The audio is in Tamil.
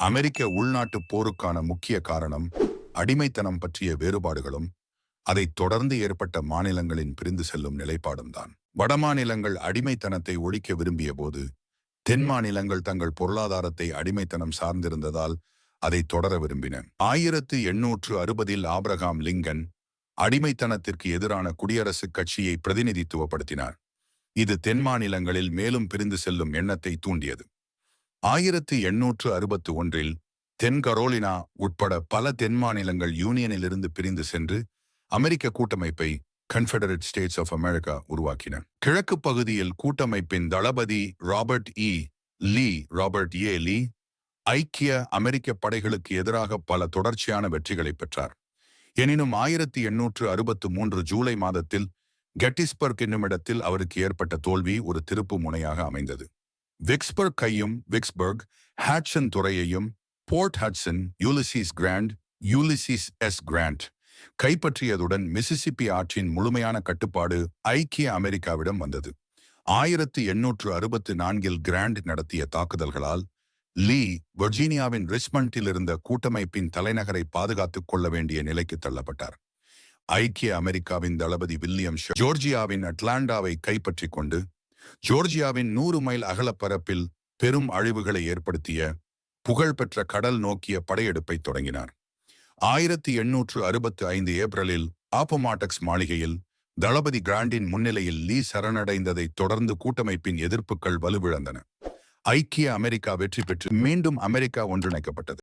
அமெரிக்க உள்நாட்டு போருக்கான முக்கிய காரணம் அடிமைத்தனம் பற்றிய வேறுபாடுகளும் அதைத் தொடர்ந்து ஏற்பட்ட மாநிலங்களின் பிரிந்து செல்லும் நிலைப்பாடும் தான். வடமாநிலங்கள் அடிமைத்தனத்தை ஒழிக்க விரும்பிய போது தென் மாநிலங்கள் தங்கள் பொருளாதாரத்தை அடிமைத்தனம் சார்ந்திருந்ததால் அதை தொடர விரும்பின. ஆயிரத்து எண்ணூற்று அறுபதில் ஆபிரகாம் லிங்கன் அடிமைத்தனத்திற்கு எதிரான குடியரசுக் கட்சியை பிரதிநிதித்துவப்படுத்தினார். இது தென் மாநிலங்களில் மேலும் பிரிந்து செல்லும் எண்ணத்தை தூண்டியது. ஆயிரத்து எண்ணூற்று அறுபத்து ஒன்றில் தென் கரோலினா உட்பட பல தென் மாநிலங்கள் யூனியனிலிருந்து பிரிந்து சென்று அமெரிக்க கூட்டமைப்பை கன்ஃபெடரேட் ஸ்டேட்ஸ் ஆஃப் அமெரிக்கா உருவாக்கின. கிழக்கு பகுதியில் கூட்டமைப்பின் தளபதி ராபர்ட் இ லீ ராபர்ட் ஏ லீ ஐக்கிய அமெரிக்க படைகளுக்கு எதிராக பல தொடர்ச்சியான வெற்றிகளை பெற்றார். எனினும் ஆயிரத்தி எண்ணூற்று அறுபத்து மூன்று ஜூலை மாதத்தில் கெட்டிஸ்பர்க் என்னுமிடத்தில் அவருக்கு ஏற்பட்ட தோல்வி ஒரு திருப்பு முனையாக அமைந்தது. விக்ஸ்பர்க் கையும் விக்ஸ்பர்க் ஹாட்சன் துறையையும் Port Hudson Ulysses Grant Ulysses S Grant கைப்பற்றியதுடன் Mississippi ஆற்றின் முழுமையான கட்டுப்பாடு ஐக்கிய அமெரிக்காவிடம் வந்தது. ஆயிரத்து எண்ணூற்று அறுபத்து நான்கில் கிராண்ட் நடத்திய தாக்குதல்களால் லீ வர்ஜீனியாவின் ரிச்மண்டில் இருந்த கூட்டமைப்பின் தலைநகரை பாதுகாத்துக் கொள்ள வேண்டிய நிலைக்கு தள்ளப்பட்டார். ஐக்கிய அமெரிக்காவின் தளபதி வில்லியம் ஷா ஜோர்ஜியாவின் அட்லாண்டாவை கைப்பற்றிக் கொண்டு ஜோர்ஜியாவின் நூறு மைல் அகலப்பரப்பில் பெரும் அழிவுகளை ஏற்படுத்திய புகழ்பெற்ற கடல் நோக்கிய படையெடுப்பை தொடங்கினார். ஆயிரத்தி எண்ணூற்று அறுபத்து ஐந்து ஏப்ரலில் ஆப்போமாட்டக்ஸ் மாளிகையில் தளபதி கிராண்டின் முன்னிலையில் லீ சரணடைந்ததைத் தொடர்ந்து கூட்டமைப்பின் எதிர்ப்புகள் வலுவிழந்தன. ஐக்கிய அமெரிக்கா வெற்றி பெற்று மீண்டும் அமெரிக்கா ஒன்றிணைக்கப்பட்டது.